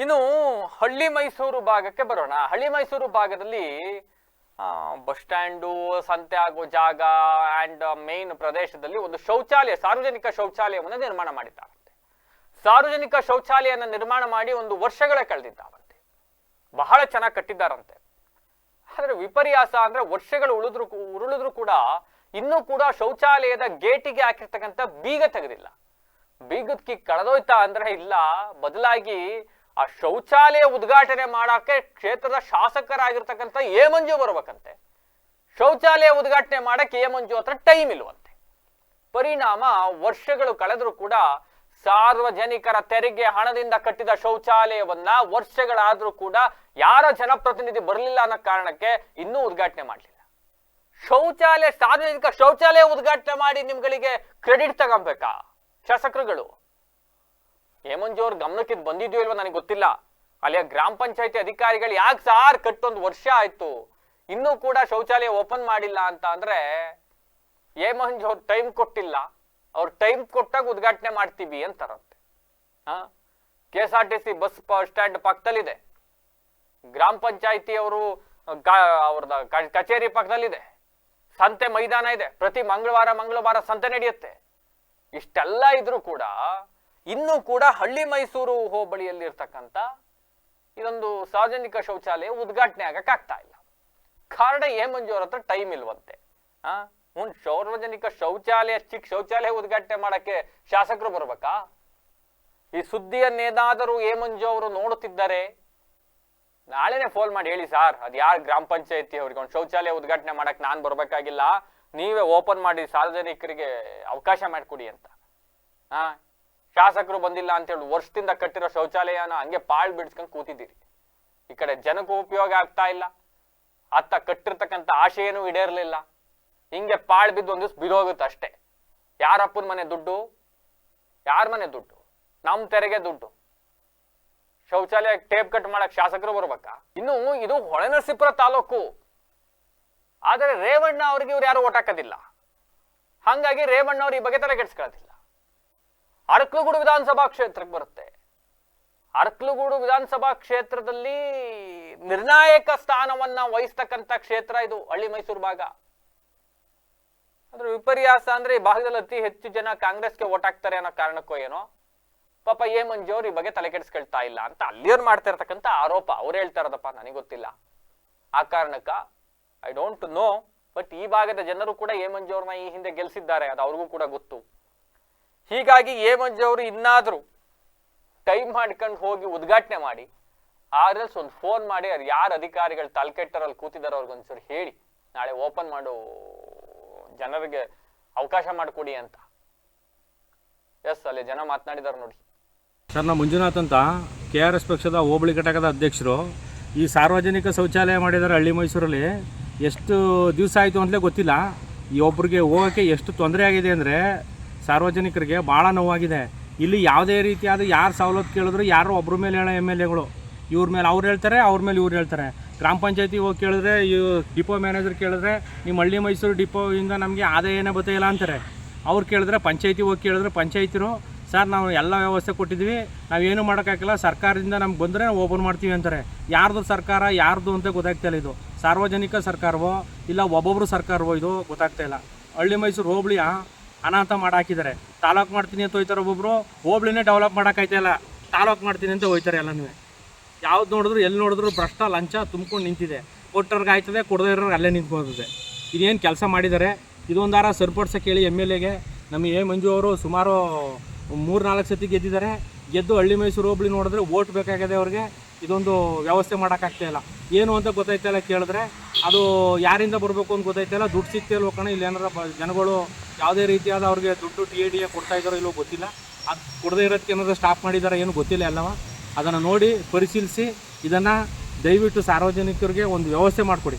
ಇನ್ನು ಹಳ್ಳಿ ಮೈಸೂರು ಭಾಗಕ್ಕೆ ಬರೋಣ. ಹಳ್ಳಿ ಮೈಸೂರು ಭಾಗದಲ್ಲಿ ಬಸ್ ಸ್ಟ್ಯಾಂಡು, ಸಂತೆ ಆಗೋ ಜಾಗ ಅಂಡ್ ಮೇನ್ ಪ್ರದೇಶದಲ್ಲಿ ಒಂದು ಶೌಚಾಲಯ, ಸಾರ್ವಜನಿಕ ಶೌಚಾಲಯವನ್ನು ನಿರ್ಮಾಣ ಮಾಡಿದ್ದಾರಂತೆ. ಸಾರ್ವಜನಿಕ ಶೌಚಾಲಯನ ನಿರ್ಮಾಣ ಮಾಡಿ ಒಂದು ವರ್ಷಗಳೇ ಕಳೆದಿದ್ದಾವಂತೆ ಬಹಳ ಚೆನ್ನಾಗಿ ಕಟ್ಟಿದ್ದಾರಂತೆ. ಆದ್ರೆ ವಿಪರ್ಯಾಸ ಅಂದ್ರೆ ವರ್ಷಗಳು ಉಳಿದ್ರು ಉರುಳಿದ್ರು ಕೂಡ ಇನ್ನೂ ಕೂಡ ಶೌಚಾಲಯದ ಗೇಟಿಗೆ ಹಾಕಿರ್ತಕ್ಕಂಥ ಬೀಗ ತೆಗೆದಿಲ್ಲ. ಬೀಗದ ಕಿ ಕಳೆದೋಯ್ತಾ ಅಂದ್ರೆ ಇಲ್ಲ. ಬದಲಾಗಿ ಆ ಶೌಚಾಲಯ ಉದ್ಘಾಟನೆ ಮಾಡಕ್ಕೆ ಕ್ಷೇತ್ರದ ಶಾಸಕರಾಗಿರ್ತಕ್ಕಂಥ ಎ ಮಂಜು ಬರ್ಬೇಕಂತೆ. ಶೌಚಾಲಯ ಉದ್ಘಾಟನೆ ಮಾಡಕ್ಕೆ ಎ ಮಂಜು ಹತ್ರ ಟೈಮ್ ಇಲ್ವಂತೆ. ಪರಿಣಾಮ ವರ್ಷಗಳು ಕಳೆದರೂ ಕೂಡ ಸಾರ್ವಜನಿಕರ ತೆರಿಗೆ ಹಣದಿಂದ ಕಟ್ಟಿದ ಶೌಚಾಲಯವನ್ನ ವರ್ಷಗಳಾದ್ರೂ ಕೂಡ ಯಾರ ಜನಪ್ರತಿನಿಧಿ ಬರಲಿಲ್ಲ ಅನ್ನೋ ಕಾರಣಕ್ಕೆ ಇನ್ನೂ ಉದ್ಘಾಟನೆ ಮಾಡಲಿಲ್ಲ. ಶೌಚಾಲಯ, ಸಾರ್ವಜನಿಕ ಶೌಚಾಲಯ ಉದ್ಘಾಟನೆ ಮಾಡಿ ನಿಮ್ಗಳಿಗೆ ಕ್ರೆಡಿಟ್ ತಗೊಬೇಕಾ? ಶಾಸಕರುಗಳು. ಹೇಮಂಜು ಅವ್ರ ಗಮನಕ್ಕೆ ಬಂದಿದ್ಯೋ ಇಲ್ವೋ ನನಗೆ ಗೊತ್ತಿಲ್ಲ. ಅಲ್ಲಿಯ ಗ್ರಾಮ ಪಂಚಾಯತಿ ಅಧಿಕಾರಿಗಳು ಯಾಕೆ ಸಾರ್ ಕಟ್ಟೊಂದು ವರ್ಷ ಆಯ್ತು? ಇನ್ನೂ ಕೂಡ ಶೌಚಾಲಯ ಓಪನ್ ಮಾಡಿಲ್ಲ ಅಂತ ಅಂದ್ರೆ ಹೇಮಂಜ್ ಟೈಮ್ ಕೊಟ್ಟಿಲ್ಲ. ಅವ್ರು ಟೈಮ್ ಕೊಟ್ಟಾಗ ಉದ್ಘಾಟನೆ ಮಾಡ್ತೀವಿ ಅಂತಾರಂತೆ. ಹಾ K S R T C bus stand ಪಕ್ಕದಲ್ಲಿದೆ ಗ್ರಾಮ ಪಂಚಾಯತಿ ಅವರು ಅವ್ರದ ಕಚೇರಿ ಪಕ್ಕದಲ್ಲಿದೆ ಸಂತೆ ಮೈದಾನ ಇದೆ. ಪ್ರತಿ ಮಂಗಳವಾರ ಮಂಗಳವಾರ ಸಂತೆ ನಡೆಯುತ್ತೆ. ಇಷ್ಟೆಲ್ಲ ಇದ್ರೂ ಕೂಡ ಇನ್ನೂ ಕೂಡ ಹಳ್ಳಿ ಮೈಸೂರು ಹೋಬಳಿಯಲ್ಲಿ ಇರ್ತಕ್ಕಂಥ ಇದೊಂದು ಸಾರ್ವಜನಿಕ ಶೌಚಾಲಯ ಉದ್ಘಾಟನೆ ಆಗಕ್ಕಾಗ್ತಾ ಇಲ್ಲ. ಕಾರಣ ಹೇಮಂಜು ಹತ್ರ ಟೈಮ್ ಇಲ್ವಂತೆ. ಆ ಒಂದು ಸಾರ್ವಜನಿಕ ಶೌಚಾಲಯ ಚಿಕ್ಕ ಶೌಚಾಲಯ ಉದ್ಘಾಟನೆ ಮಾಡಕ್ಕೆ ಶಾಸಕರು ಬರ್ಬೇಕಾ? ಈ ಸುದ್ದಿಯನ್ನೇನಾದರೂ ಏ ಮಂಜು ಅವರು ನೋಡುತ್ತಿದ್ದಾರೆ ನಾಳೆನೆ ಫೋನ್ ಮಾಡಿ ಹೇಳಿ ಸರ್, ಅದು ಯಾರು ಗ್ರಾಮ ಪಂಚಾಯತಿ ಅವ್ರಿಗೆ ಒಂದು ಶೌಚಾಲಯ ಉದ್ಘಾಟನೆ ಮಾಡಕ್ ನಾನು ಬರ್ಬೇಕಾಗಿಲ್ಲ, ನೀವೇ ಓಪನ್ ಮಾಡಿ ಸಾರ್ವಜನಿಕರಿಗೆ ಅವಕಾಶ ಮಾಡಿಕೊಡಿ ಅಂತ. ಹಾ ಶಾಸಕರು ಬಂದಿಲ್ಲ ಅಂತ ಹೇಳಿ ವರ್ಷದಿಂದ ಕಟ್ಟಿರೋ ಶೌಚಾಲಯನ ಹಂಗೆ ಪಾಳ್ ಬಿಡ್ಸ್ಕೊಂಡು ಕೂತಿದ್ದೀರಿ. ಈ ಕಡೆ ಜನಕ್ಕೂ ಉಪಯೋಗ ಆಗ್ತಾ ಇಲ್ಲ. ಅತ್ತ ಕಟ್ಟಿರ್ತಕ್ಕಂಥ ಆಶೆಯೇನೂ ಈಡೇರ್ಲಿಲ್ಲ. ಹಿಂಗೆ ಪಾಳ್ ಬಿದ್ದು ಒಂದು ದಿವ್ಸ ಬಿದೋಗುತ್ತೆ ಅಷ್ಟೇ. ಯಾರಪ್ಪನ ಮನೆ ದುಡ್ಡು? ಯಾರ ಮನೆ ದುಡ್ಡು? ನಮ್ಮ ತೆರೆಗೆ ದುಡ್ಡು. ಶೌಚಾಲಯ ಟೇಪ್ ಕಟ್ ಮಾಡಕ್ ಶಾಸಕರು ಬರ್ಬೇಕಾ? ಇನ್ನು ಇದು ಹೊಳೆನರಸೀಪುರ ತಾಲೂಕು. ಆದರೆ ರೇವಣ್ಣ ಅವ್ರಿಗೆ ಇವ್ರು ಯಾರು ಓಟ್ ಹಾಕೋದಿಲ್ಲ. ಹಂಗಾಗಿ ರೇವಣ್ಣ ಅವ್ರು ಈ ಬಗ್ಗೆ ತಲೆ ಕೆಡಿಸ್ಕೊಳ್ಳೋದಿಲ್ಲ ಅರಕಲಗೂಡು ವಿಧಾನಸಭಾ ಕ್ಷೇತ್ರಕ್ಕೆ ಬರುತ್ತೆ. ಅರಕಲಗೂಡು ವಿಧಾನಸಭಾ ಕ್ಷೇತ್ರದಲ್ಲಿ ನಿರ್ಣಾಯಕ ಸ್ಥಾನವನ್ನ ವಹಿಸ್ತಕ್ಕಂಥ ಕ್ಷೇತ್ರ ಇದು, ಹಳ್ಳಿ ಮೈಸೂರು ಭಾಗ. ಅಂದ್ರೆ ವಿಪರ್ಯಾಸ ಅಂದ್ರೆ ಈ ಭಾಗದಲ್ಲಿ ಅತಿ ಹೆಚ್ಚು ಜನ ಕಾಂಗ್ರೆಸ್ಗೆ ಓಟ್ ಹಾಕ್ತಾರೆ ಅನ್ನೋ ಕಾರಣಕ್ಕೋ ಏನೋ. ಪಾಪ ಎ ಮಂಜು ಈ ಬಗ್ಗೆ ತಲೆ ಕೆಡಿಸ್ಕೊಳ್ತಾ ಇಲ್ಲ ಅಂತ ಅಲ್ಲಿಯವ್ರು ಮಾಡ್ತಾ ಇರ್ತಕ್ಕಂಥ ಆರೋಪ. ಅವ್ರು ಹೇಳ್ತಾರದಪ್ಪ ನನಗೆ ಗೊತ್ತಿಲ್ಲ. ಆ ಕಾರಣಕ್ಕ ಐ ಡೋಂಟ್ ನೋ ಬಟ್ ಈ ಭಾಗದ ಜನರು ಕೂಡ ಎ ಮಂಜು ಈ ಹಿಂದೆ ಗೆಲ್ಸಿದ್ದಾರೆ, ಅದು ಅವ್ರಿಗೂ ಕೂಡ ಗೊತ್ತು. ಹೀಗಾಗಿ ಮಂಜು ಅವರು ಇನ್ನಾದರೂ ಟೈಮ್ ಮಾಡ್ಕೊಂಡು ಹೋಗಿ ಉದ್ಘಾಟನೆ ಮಾಡಿ, ಆರ್ಎಲ್ಸ್ ಒಂದು ಫೋನ್ ಮಾಡಿ ಅದು ಯಾರು ಅಧಿಕಾರಿಗಳು ತಲೆಕೆಟ್ಟರಲ್ಲಿ ಕೂತಿದ್ದಾರೆ ಅವ್ರಿಗೊಂದ್ಸರಿ ಹೇಳಿ, ನಾಳೆ ಓಪನ್ ಮಾಡೋ ಜನರಿಗೆ ಅವಕಾಶ ಮಾಡಿಕೊಡಿ ಅಂತ. ಎಸ್ ಅಲ್ಲಿ ಜನ ಮಾತನಾಡಿದಾರೆ ನೋಡಿ. ಸರ್ ನಾವು ಮಂಜುನಾಥ್ ಅಂತ. ಕೆ ಆರ್ ಎಸ್ ಪಕ್ಷದ ಹೋಬಳಿ ಘಟಕದ ಅಧ್ಯಕ್ಷರು. ಈ ಸಾರ್ವಜನಿಕ ಶೌಚಾಲಯ ಮಾಡಿದ್ದಾರೆ ಹಳ್ಳಿ ಮೈಸೂರಲ್ಲಿ. ಎಷ್ಟು ದಿವಸ ಆಯಿತು ಅಂತಲೇ ಗೊತ್ತಿಲ್ಲ. ಈ ಒಬ್ರಿಗೆ ಹೋಗೋಕ್ಕೆ ಎಷ್ಟು ತೊಂದರೆ ಆಗಿದೆ ಅಂದರೆ ಸಾರ್ವಜನಿಕರಿಗೆ ಭಾಳ ನೋವಾಗಿದೆ. ಇಲ್ಲಿ ಯಾವುದೇ ರೀತಿಯಾದ ಯಾರು ಸವಲತ್ತು ಕೇಳಿದ್ರು ಯಾರು ಒಬ್ಬರ ಮೇಲೆ ಹೇಳೋ ಎಂ ಎಲ್ ಎಗಳು. ಇವ್ರ ಮೇಲೆ ಅವ್ರು ಹೇಳ್ತಾರೆ, ಅವ್ರ ಮೇಲೆ ಇವ್ರು ಹೇಳ್ತಾರೆ. ಗ್ರಾಮ ಪಂಚಾಯತಿ ಹೋಗಿ ಕೇಳಿದ್ರೆ, ಇವ್ ಡಿಪೋ ಮ್ಯಾನೇಜರ್ ಕೇಳಿದ್ರೆ, ನಿಮ್ಮ ಹಳ್ಳಿ ಮೈಸೂರು ಡಿಪೋಯಿಂದ ನಮಗೆ ಆದಾಯ ಆದಾಯನೇ ಇಲ್ಲ ಅಂತಾರೆ. ಅವ್ರು ಕೇಳಿದ್ರೆ ಪಂಚಾಯತಿ ಹೋಗಿ ಕೇಳಿದ್ರೆ ಪಂಚಾಯತಿರು, ಸರ್, ನಾವು ಎಲ್ಲ ವ್ಯವಸ್ಥೆ ಕೊಟ್ಟಿದ್ವಿ ನಾವೇನು ಮಾಡೋಕ್ಕಾಗಿಲ್ಲ, ಸರ್ಕಾರದಿಂದ ನಮ್ಗೆ ಬಂದರೆ ನಾವು ಓಪನ್ ಮಾಡ್ತೀವಿ ಅಂತಾರೆ. ಯಾರ್ದು ಸರ್ಕಾರ, ಯಾರ್ದು ಅಂತ ಗೊತ್ತಾಗ್ತಾ ಇಲ್ಲ ಇದು. ಸಾರ್ವಜನಿಕ ಸರ್ಕಾರವೋ, ಇಲ್ಲ ಒಬ್ಬೊಬ್ಬರು ಸರ್ಕಾರವೋ ಇದು ಗೊತ್ತಾಗ್ತಾ ಇಲ್ಲ. ಹಳ್ಳಿ ಮೈಸೂರು ಹೋಬಳಿಯ ಅನಾಥ ಮಾಡಾಕಿದ್ದಾರೆ. ತಾಲೂಕು ಮಾಡ್ತೀನಿ ಅಂತ ಹೋಯ್ತಾರೆ ಒಬ್ಬೊಬ್ರು, ಹೋಬ್ಳಿನೇ ಡೆವಲಪ್ ಮಾಡೋಕ್ಕಾಯ್ತಾ ಇಲ್ಲ ತಾಲೂಕು ಮಾಡ್ತೀನಿ ಅಂತ ಹೋಯ್ತಾರೆ ಎಲ್ಲನೂ ಯಾವ್ದು ನೋಡಿದ್ರು, ಎಲ್ಲಿ ನೋಡಿದ್ರು ಭ್ರಷ್ಟ, ಲಂಚ ತುಂಬ್ಕೊಂಡು ನಿಂತಿದೆ. ಕೊಟ್ಟವ್ರಿಗೆ ಆಯ್ತದೆ, ಕೊಡದೇ ಇರೋರ್ಗೆ ಅಲ್ಲೇ ನಿಂತ್ಕೊಂಡಿದೆ ಇದೇನು ಕೆಲಸ ಮಾಡಿದ್ದಾರೆ? ಇದೊಂದಾರ ಸರಿಪಡ್ಸೋಕೆ ಹೇಳಿ ಎಂ ಎಲ್ ಎಗೆ. ನಮ್ಮ ಎ ಮಂಜು ಅವರು ಸುಮಾರು ಮೂರು ನಾಲ್ಕು ಸತಿ ಗೆದ್ದಿದ್ದಾರೆ. ಗೆದ್ದು ಹಳ್ಳಿ ಮೈಸೂರು ಹೋಬಳಿ ನೋಡಿದ್ರೆ ಓಟ್ ಬೇಕಾಗಿದೆ ಅವ್ರಿಗೆ. ಇದೊಂದು ವ್ಯವಸ್ಥೆ ಮಾಡೋಕ್ಕಾಗ್ತಾಯಿಲ್ಲ ಏನು ಅಂತ ಗೊತ್ತಾಯ್ತಾ ಇಲ್ಲ ಕೇಳಿದ್ರೆ. ಅದು ಯಾರಿಂದ ಬರಬೇಕು ಅಂತ ಗೊತ್ತಾಯ್ತಾ ಇಲ್ಲ. ದುಡ್ಡು ಸಿಗ್ತಿಲ್ಲ ಕಣ, ಇಲ್ಲಿ ಏನಾರ ಜನಗಳು ಯಾವುದೇ ರೀತಿಯಾದ ಅವ್ರಿಗೆ ದುಡ್ಡು ಟಿ ಎ ಡಿ ಎ ಕೊಡ್ತಾ ಇದ್ದಾರೋ ಇಲ್ಲೋ ಗೊತ್ತಿಲ್ಲ. ಅದು ಕೊಡದೇ ಇರೋದಕ್ಕೆ ಏನಾದರೂ ಸ್ಟಾಪ್ ಮಾಡಿದಾರೋ ಏನು ಗೊತ್ತಿಲ್ಲ ಅಲ್ಲವ ಅದನ್ನು ನೋಡಿ ಪರಿಶೀಲಿಸಿ, ಇದನ್ನು ದಯವಿಟ್ಟು ಸಾರ್ವಜನಿಕರಿಗೆ ಒಂದು ವ್ಯವಸ್ಥೆ ಮಾಡಿಕೊಡಿ.